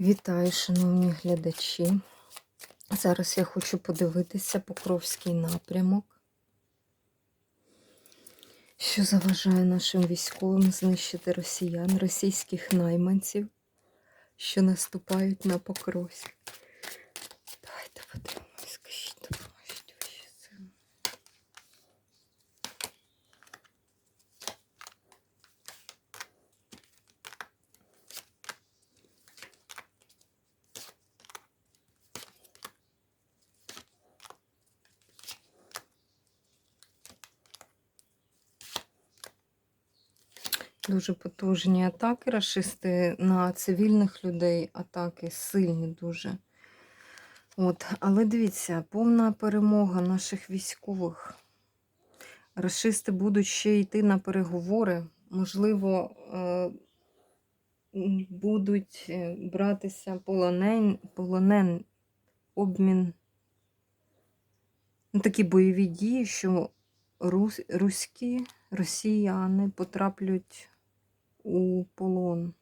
Вітаю, шановні глядачі. Зараз я хочу подивитися Покровський напрямок, що заважає нашим військовим знищити росіян, російських найманців, що наступають на Покровськ. Давайте подивимось, Дуже потужні атаки рашисти на цивільних людей, атаки сильні дуже. От, але дивіться, повна перемога наших військових. Рашисти будуть ще йти на переговори. Можливо, е, будуть е, братися полонен, полонен обмін. Ну, такі бойові дії, що рус, руські росіяни потраплять у полон.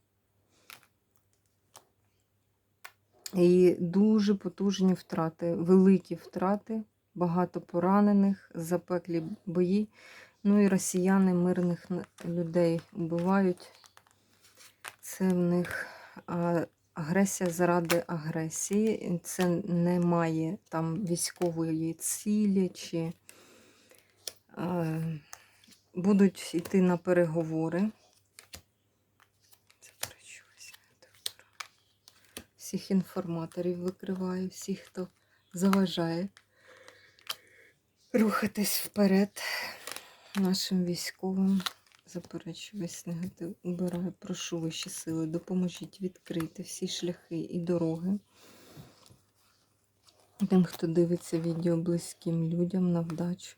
І дуже потужні втрати, великі втрати, багато поранених, запеклі бої. Ну і росіяни мирних людей вбивають. Це в них агресія заради агресії. Це не має там військової цілі чи будуть йти на переговори. Заперечуюся, я так беру. Всіх інформаторів викриваю, всіх, хто заважає рухатись вперед нашим військовим. Заперечую весь негатив. Убираю, прошу вищі сили, допоможіть відкрити всі шляхи і дороги. Тим, хто дивиться відео близьким людям на вдачу.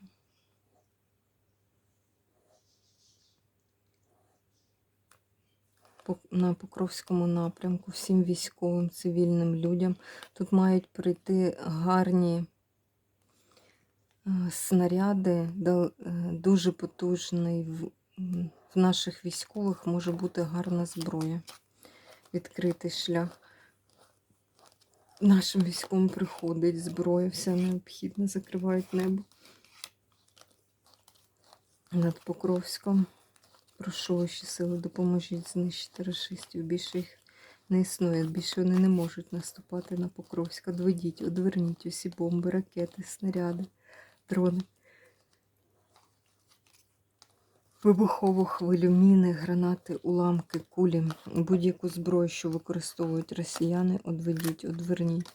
На Покровському напрямку, всім військовим, цивільним людям. Тут мають прийти гарні е, снаряди, е, дуже потужний в, наших військових може бути гарна зброя. Відкритий шлях. Нашим військовим приходить зброя, вся необхідна, закривають небо над Покровськом. Прошу ваші сили, допоможіть знищити расистів. Більше їх не існує, більше вони не можуть наступати на Покровськ. Одведіть, одверніть усі бомби, ракети, снаряди, дрони. Вибухову хвилю, міни, гранати, уламки, кулі, будь-яку зброю, що використовують росіяни, одведіть, одверніть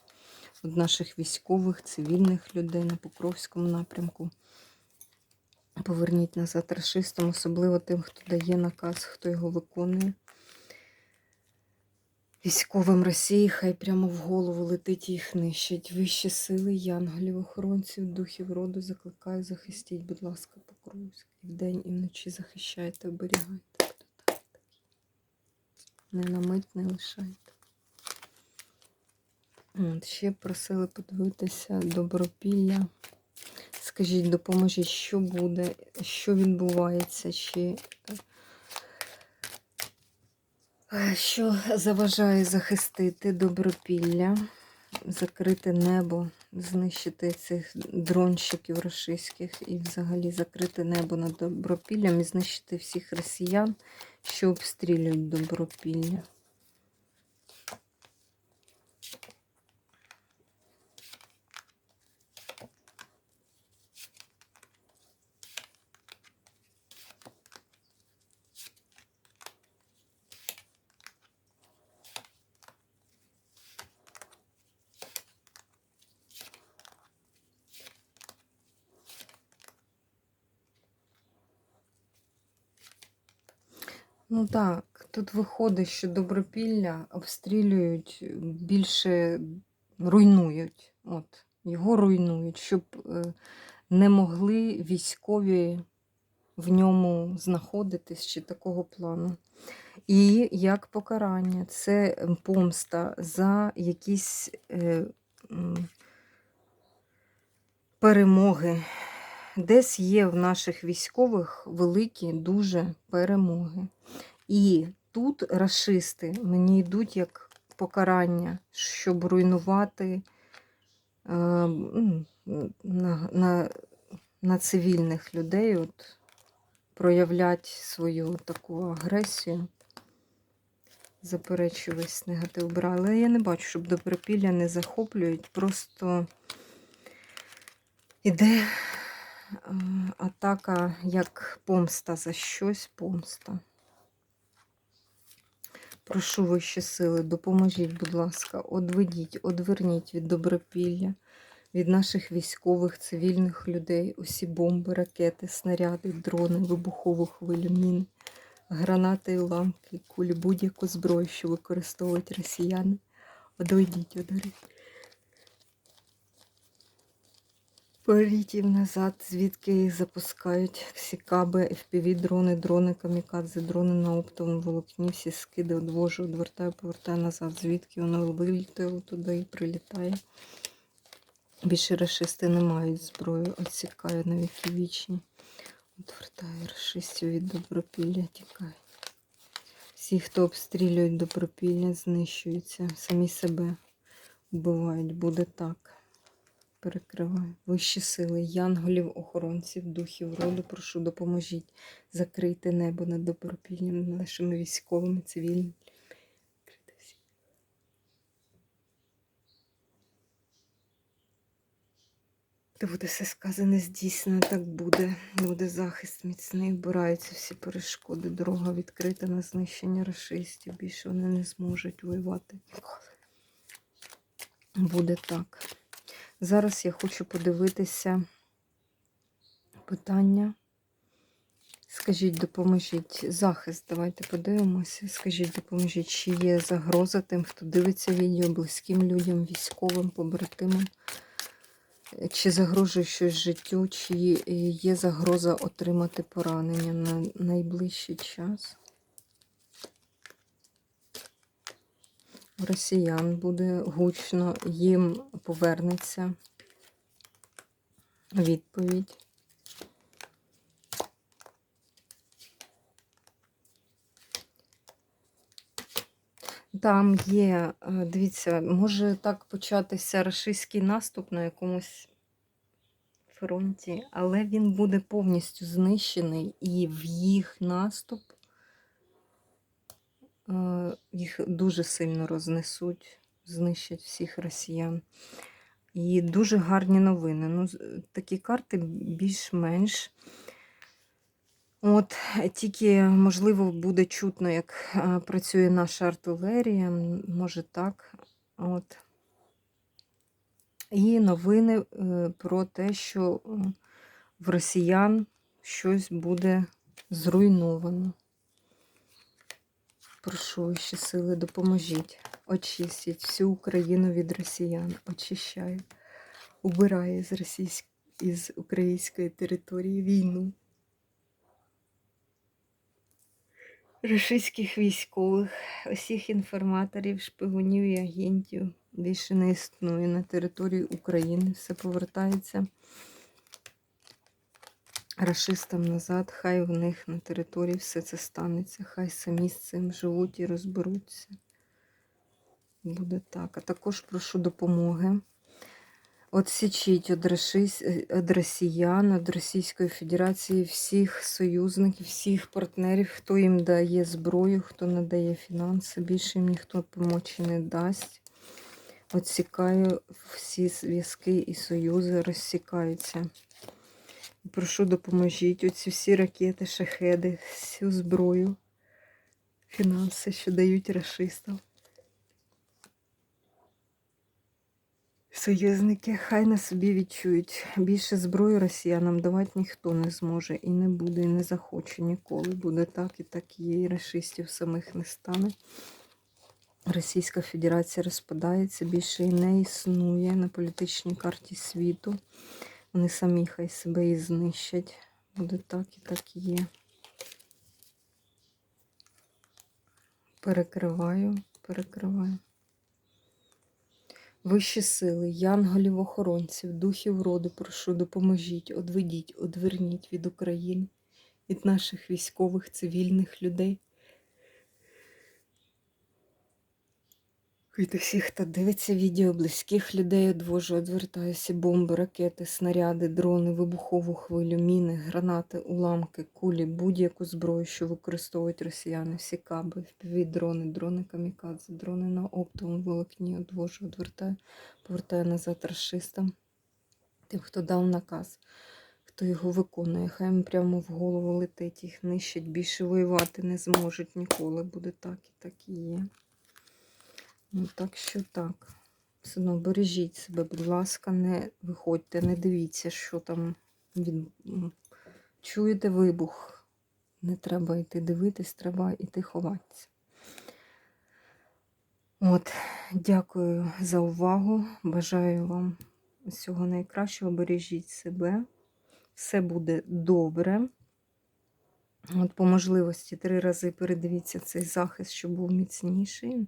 від наших військових, цивільних людей на Покровському напрямку. Поверніть назад расистам, особливо тим, хто дає наказ, хто його виконує. Військовим Росії хай прямо в голову летить і їх нищить. Вищі сили, янголів, охоронців, духів роду закликаю, захистіть, будь ласка, Покровськ. І вдень, і вночі захищайте, оберігайте. Не на мить не лишайте. От, ще просили подивитися добропілля. Скажіть, допоможіть, що буде, що відбувається, чи е, що заважає захистити добропілля, закрити небо, знищити цих дронщиків російських і взагалі закрити небо над добропіллям і знищити всіх росіян, що обстрілюють добропілля. Ну так, тут виходить, що добропілля обстрілюють більше руйнують. От, його руйнують, щоб е, не могли військові в ньому знаходитись чи такого плану. І як покарання, це помста за якісь е, перемоги. Десь є в наших військових великі дуже перемоги. І тут расисти мені йдуть як покарання, щоб руйнувати е, на, на, на цивільних людей, от, проявляти свою таку агресію. Заперечую весь негатив брали. Але я не бачу, щоб добропілля не захоплюють. Просто іде атака як помста за щось, помста. Прошу вищі сили, допоможіть, будь ласка, одведіть, одверніть від добропілля, від наших військових, цивільних людей, усі бомби, ракети, снаряди, дрони, вибухову хвилю, міни, гранати і уламки, кулі, будь-яку зброю, що використовують росіяни. Одведіть, одведіть. Їм назад, звідки їх запускають. Всі каби, FPV, дрони, дрони, камікадзе, дрони на оптовому волокні, всі скиди одвожу, одвертаю, повертаю назад, звідки воно вилітило туди і прилітає. Більше расисти не мають зброї, відсікаю на віки вічні. Одвертаю расистів від добропілля, тікає. Всі, хто обстрілюють добропілля, знищуються, самі себе вбивають, буде так перекриваю. Вищі сили, янголів, охоронців, духів роду, прошу, допоможіть закрити небо над добропіллям нашими військовими, цивільними. Буде все сказане здійснено, так буде. Буде захист міцний, вбираються всі перешкоди. Дорога відкрита на знищення расистів. Більше вони не зможуть воювати. Буде так. Зараз я хочу подивитися питання. Скажіть, допоможіть захист. Давайте подивимося. Скажіть, допоможіть, чи є загроза тим, хто дивиться відео, близьким людям, військовим, побратимам. Чи загрожує щось життю, чи є загроза отримати поранення на найближчий час? Росіян буде гучно, їм повернеться відповідь. Там є, е, дивіться, може так початися рашистський наступ на якомусь фронті, але він буде повністю знищений і в їх наступ їх дуже сильно рознесуть, знищать всіх росіян. І дуже гарні новини. Ну, такі карти більш-менш. От, тільки, можливо, буде чутно, як е, працює наша артилерія, може так. От. І новини е, про те, що е, в росіян щось буде зруйновано. Прошу вищі сили, допоможіть. Очистіть всю Україну від росіян. Очищаю. Убирає з, російськ... із української території війну. Російських військових, усіх інформаторів, шпигунів і агентів більше не існує на території України. Все повертається рашистам назад. Хай в них на території все це станеться. Хай самі з цим живуть і розберуться. Буде так. А також прошу допомоги. Отсічіть від, росіян, від Російської Федерації всіх союзників, всіх партнерів, хто їм дає зброю, хто надає фінанси. Більше їм ніхто допомочі не дасть. Отсікаю всі зв'язки і союзи розсікаються. Прошу допоможіть оці всі ракети, шахеди, всю зброю, фінанси, що дають расистам. Союзники хай на собі відчують. Більше зброї росіянам давати ніхто не зможе і не буде, і не захоче ніколи. Буде так і так є, і расистів самих не стане. Російська Федерація розпадається, більше і не існує на політичній карті світу. Вони самі хай себе і знищать. Буде так і так є. Перекриваю, перекриваю. Вищі сили, янголів, охоронців, духів роду, прошу, допоможіть, одведіть, одверніть від України, від наших військових, цивільних людей. Від усіх, хто дивиться відео, близьких людей одвожу, одвертаюся, бомби, ракети, снаряди, дрони, вибухову хвилю, міни, гранати, уламки, кулі, будь-яку зброю, що використовують росіяни, всі каби, впіві, дрони, дрони камікадзе, дрони на оптовому волокні, одвожу, одвертаю, повертаю назад расистам, тим, хто дав наказ. Хто його виконує, хай їм прямо в голову летить, їх нищить, більше воювати не зможуть ніколи. Буде так і так і є. Ну, так що так. Все одно бережіть себе, будь ласка, не виходьте, не дивіться, що там від... чуєте вибух. Не треба йти дивитись, треба йти ховатися. От, дякую за увагу. Бажаю вам всього найкращого. Бережіть себе. Все буде добре. От по можливості три рази передивіться цей захист, щоб був міцніший.